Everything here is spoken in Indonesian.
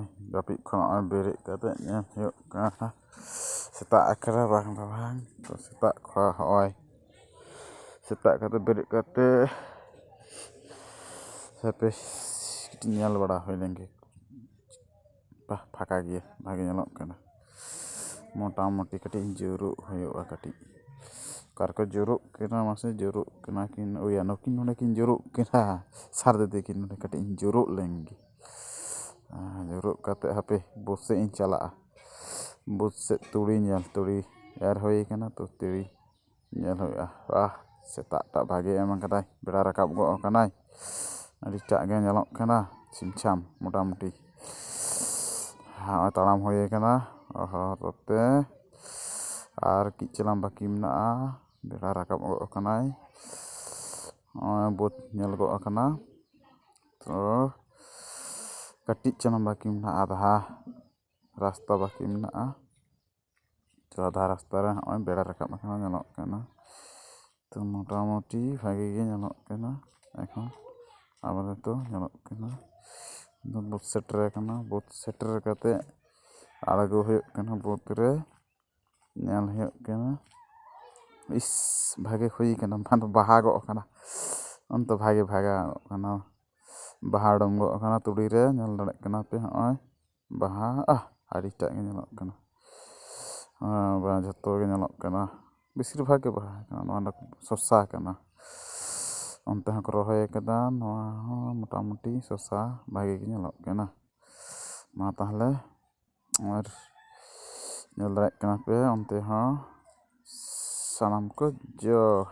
bang tapi kena ambil katanya yuk kena seta akhirnya bang bang setak kena oi. Setak kata berik kata. Sampai kita nyal pada feeling ke? Bah pakai dia ya. bagi nyalok kena mota moti kati juru hoyo akati karko juru kena maksudnya juru kena kini oh ya nokin nuna kin juru kena sarde dekin nuna kati juru lagi. ᱠᱟᱱᱟ ᱥᱟᱨ ᱫᱤᱫᱤ ᱠᱤᱱ ᱱᱚᱰᱮ ᱠᱟᱹᱴᱤᱡ ᱤᱧ ᱡᱩᱨᱩᱜ ᱞᱮᱱᱜᱮ ᱡᱩᱨᱩᱜ ᱠᱟᱛᱮᱫ ᱦᱟᱯᱮ ᱵᱟᱹᱫᱽ ᱥᱮᱫ ᱤᱧ ᱪᱟᱞᱟᱜᱼᱟ ᱵᱟᱹᱫᱽ ᱥᱮᱫ ᱛᱩᱲᱤ ᱧᱮᱞ ᱛᱩᱲᱤ ᱮᱨ ᱦᱩᱭ ᱠᱟᱱᱟ ᱛᱚ ᱛᱩᱲᱤ ᱧᱮᱞ ᱦᱩᱭᱩᱜᱼᱟ ᱟᱦ ᱥᱮᱛᱟᱜ ᱴᱟᱜ ᱵᱷᱟᱜᱮ ᱮᱢ ᱠᱟᱫᱟᱭ ᱵᱮᱲᱟ ᱨᱟᱠᱟᱵ ᱜᱚᱫ ᱠᱟᱱᱟᱭ ᱟᱹᱰᱤᱴᱟᱜ ᱜᱮ ᱧᱮᱞᱚᱜ ᱠᱟᱱᱟ ᱪᱷᱤᱢ ᱪᱷᱟᱢ ᱢᱳᱴᱟᱢᱩᱴᱤ ᱱᱚᱜᱼᱚᱭ ᱛᱟᱲᱟᱢ ᱦᱩᱭ ᱠᱟᱱᱟ ᱦᱚᱨᱛᱮ ᱟᱨ ᱠᱟᱹᱡ ᱪᱟᱞᱟᱝ ᱵᱟᱹᱠᱤ ᱢᱮᱱᱟᱜᱼᱟ ᱵᱮᱲᱟ ᱨᱟᱠᱟᱵ ᱜᱚᱫ ᱠᱟᱱᱟᱭ ᱱᱚᱜᱼᱚᱭ ᱵᱟᱹᱫᱽ ᱧᱮᱞ ᱜᱚᱫ ᱠᱟᱱᱟ ᱛᱚ ᱠᱟᱹᱴᱤᱡ ᱪᱟᱞᱟᱝ ᱵᱟᱹᱠᱤ ᱢᱮᱱᱟᱜᱼᱟ ᱟᱫᱷᱟ ᱨᱟᱥᱛᱟ ᱵᱟᱹᱠᱤ ᱢᱮᱱᱟᱜᱼᱟ ᱛᱚ ᱟᱫᱷᱟ ᱨᱟᱥᱛᱟ ᱨᱮ ᱱᱚᱜᱼᱚᱭ ᱵᱮᱲᱟ ᱨᱟᱠᱟᱵ ᱠᱟᱱᱟ ᱧᱮᱞᱚᱜ ᱠᱟᱱᱟ ᱛᱚ ᱢᱳᱴᱟᱢᱩᱴᱤ ᱵᱷᱟᱜᱮ ᱜᱮ ᱧᱮᱞᱚᱜ ᱠᱟᱱᱟ ᱮᱠᱷᱚᱱ ᱟᱯᱟᱛᱚᱛᱚ ᱧᱮᱞᱚᱜ ᱠᱟᱱᱟ ᱵᱟᱹᱫᱽ ᱥᱮᱴᱮᱨ ᱠᱟᱱᱟ ᱵᱟᱹᱫᱽ ᱥᱮᱴᱮᱨ ᱠᱟᱛᱮᱫ ᱟᱬᱜᱚ ᱦᱩᱭᱩᱜ ᱠᱟᱱᱟ ᱵᱟᱹᱫᱽ ᱨᱮ ᱧᱮᱞ ᱦᱩᱭᱩᱜ ᱠᱟᱱᱟ ᱤᱥ ᱵᱷᱟᱜᱮ ᱦᱩᱭ ᱠᱟᱱᱟ ᱵᱟᱝ ᱫᱚ ᱵᱟᱦᱟ ᱜᱚᱫ ᱠᱟᱱᱟ ᱚᱱᱛᱮ ᱵᱷᱟᱜᱮ ᱵᱷᱟᱜᱟᱣ ᱠᱟᱱᱟ ᱵᱟᱦᱟ ᱩᱰᱩᱠ ᱜᱚᱫ ᱠᱟᱱᱟ ᱛᱩᱲᱤ ᱨᱮ ᱧᱮᱞ ᱫᱟᱲᱮᱭᱟᱜ ᱠᱟᱱᱟ ᱯᱮ ᱱᱚᱜᱼᱚᱭ ᱵᱟᱦᱟ ᱟᱦ ᱟᱹᱰᱤᱴᱟᱜ ᱜᱮ ᱧᱮᱞᱚᱜ ᱠᱟᱱᱟ ᱡᱷᱚᱛᱚ ᱜᱮ ᱧᱮᱞᱚᱜ ᱠᱟᱱᱟ ᱵᱮᱥᱤᱨ ᱵᱷᱟᱜᱽ ᱜᱮ ᱵᱟᱦᱟ ᱠᱟᱱᱟ ᱱᱚᱣᱟ ᱫᱚ ᱥᱚᱥᱟ ᱠᱟᱱᱟ ᱚᱱᱛᱮ ᱦᱚᱸᱠᱚ ᱨᱚᱦᱚᱭ ᱠᱟᱫᱟ ᱱᱚᱣᱟ ᱦᱚᱸ ᱢᱳᱴᱟᱢᱩᱴᱤ ᱥᱚᱥᱟ ᱵᱷᱟᱜᱮ ᱜᱮ ᱧᱮᱞᱚᱜ ᱠᱟᱱᱟ ᱢᱟ ᱛᱟᱦᱚᱞᱮ ᱟᱨ ᱧᱮᱞ ᱫᱟᱲᱮᱭᱟᱜ ᱠᱟᱱᱟ ᱯᱮ ᱚᱱᱛᱮ ᱦᱚᱸ ᱥᱟᱱᱟᱢ ᱠᱚ ᱡᱚᱦᱟᱨ